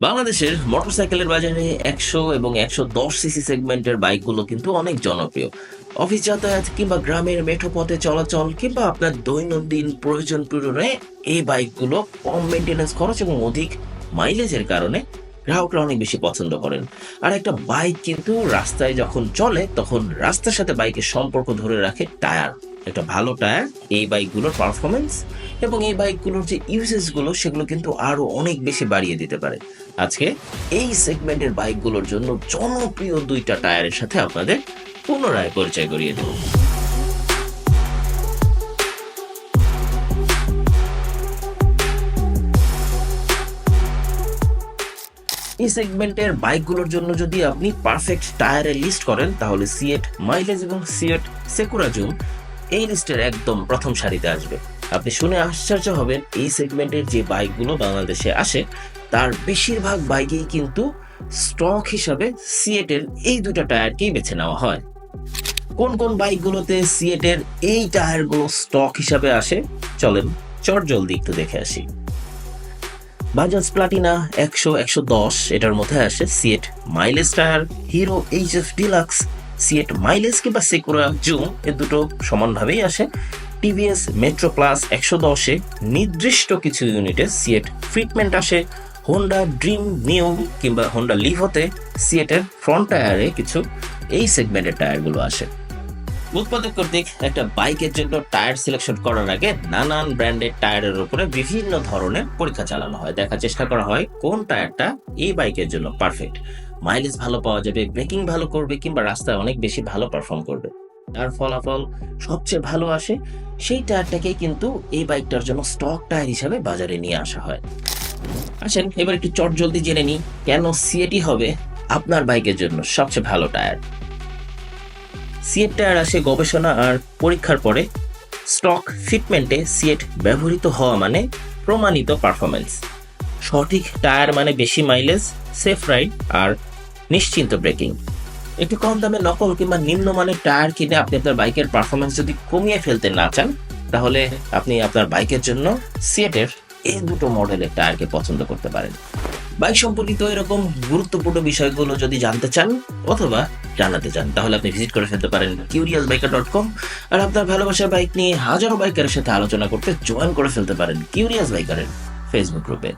বাংলাদেশের মোটরসাইকেলের বাজারে একশো এবং একশো দশ সিসি সেগমেন্টের বাইকগুলো কিন্তু অনেক জনপ্রিয়। অফিস যাতায়াত কিংবা গ্রামের মেঠো পথে চলাচল কিংবা আপনার দৈনন্দিন প্রয়োজন পূরণে এই বাইকগুলো কম মেনটেন্যান্স খরচ এবং অধিক মাইলেজের কারণে গ্রাহকরা অনেক বেশি পছন্দ করেন। আর একটা বাইক কিন্তু রাস্তায় যখন চলে, তখন রাস্তার সাথে বাইকের সম্পর্ক ধরে রাখে টায়ার। একটা ভালো টায়ার এই বাইকগুলোর পারফরমেন্স এবং এই বাইকগুলোর যে ইউজেসগুলো সেগুলো কিন্তু আরও অনেক বেশি বাড়িয়ে দিতে পারে। আজকে এই সেগমেন্টের বাইকগুলোর জন্য জনপ্রিয় দুইটা টায়ারের সাথে আপনাদের পুনরায় পরিচয় করিয়ে দেব। এই সেগমেন্টের বাইকগুলোর জন্য যদি আপনি পারফেক্ট টায়ারের লিস্ট করেন, তাহলে সিয়েট মাইলেজ এবং সিয়েট সেকুরা জুম এই লিস্টের একদম প্রথম সারিতে আসবে। আপনি শুনে আশ্চর্য হবেন, এই সেগমেন্টের যে বাইকগুলো বাংলাদেশে আসে, তার বেশিরভাগ বাইকেই কিন্তু স্টক হিসাবে সিয়েটের এই দুটো টায়ারকেই বেছে নেওয়া হয়। কোন কোন বাইকগুলোতে সিয়েটের এই টায়ারগুলো স্টক হিসাবে আসে? চলেন চট জলদি একটু দেখে আসি। বাজাজ প্লাটিনা একশো একশো দশ, এটার মধ্যে আসে CEAT mileage tyre Hero H F deluxe CEAT mileage কিংবা সেকুরা জুম এ দুটো সমানভাবেই আসে। টিভিএস, মেট্রো প্লাস, একশো দশে নির্দিষ্ট কিছু ইউনিটে সিয়েট ফিটমেন্ট আসে। হোন্ডা ড্রিম নিউ কিংবা হোন্ডা লিভোতে সিয়েটের ফ্রন্ট টায়ারে কিছু এই সেগমেন্টের টায়ারগুলো আসে। উৎপাদক কর্তৃক একটা বাইকের জন্য টায়ার সিলেকশন করার আগে নানান ব্র্যান্ডের টায়ারের উপরে বিভিন্ন ধরনের পরীক্ষা চালানো হয়। দেখার চেষ্টা করা হয় কোন টায়ারটা এই বাইকের জন্য পারফেক্ট। মাইলেজ ভালো পাওয়া যাবে ব্রেকিং ভালো করবে কিংবা রাস্তায় অনেক বেশি ভালো পারফর্ম করবে। তার ফলাফল সবচেয়ে ভালো আসে সেই টায়ারটাকেই কিন্তু এই বাইকটার জন্য স্টক টায়ার হিসাবে বাজারে নিয়ে আসা হয়। আসেন, এবার একটু চট জলদি জেনে নিই, কেন সিএটি হবে আপনার বাইকের জন্য সবচেয়ে ভালো টায়ার? সিয়েট টায়ার আসে গবেষণা আর পরীক্ষার পরে। স্টক ফিটমেন্টে সিএট ব্যবহৃত হওয়া মানে প্রমাণিত পারফরমেন্স সঠিক টায়ার মানে বেশি মাইলেজ সেফ রাইড আর নিশ্চিন্ত ব্রেকিং। একটু কম দামে নকল কিংবা নিম্নমানের টায়ার কিনে আপনি আপনার বাইকের পারফরমেন্স যদি কমিয়ে ফেলতে না চান, তাহলে আপনি আপনার বাইকের জন্য সিয়েটের এই দুটো মডেলের টায়ারকে পছন্দ করতে পারেন। বাইক সম্পর্কিত এরকম গুরুত্বপূর্ণ বিষয়গুলো যদি জানতে চান অথবা জানাতে চান, তাহলে আপনি ভিজিট করে ফেলতে পারেন কিউরিয়াস বাইকার ডট কম আর আপনার ভালোবাসার বাইক নিয়ে হাজারো বাইকারের সাথে আলোচনা করতে জয়েন করে ফেলতে পারেন কিউরিয়াস বাইকারের ফেসবুক গ্রুপে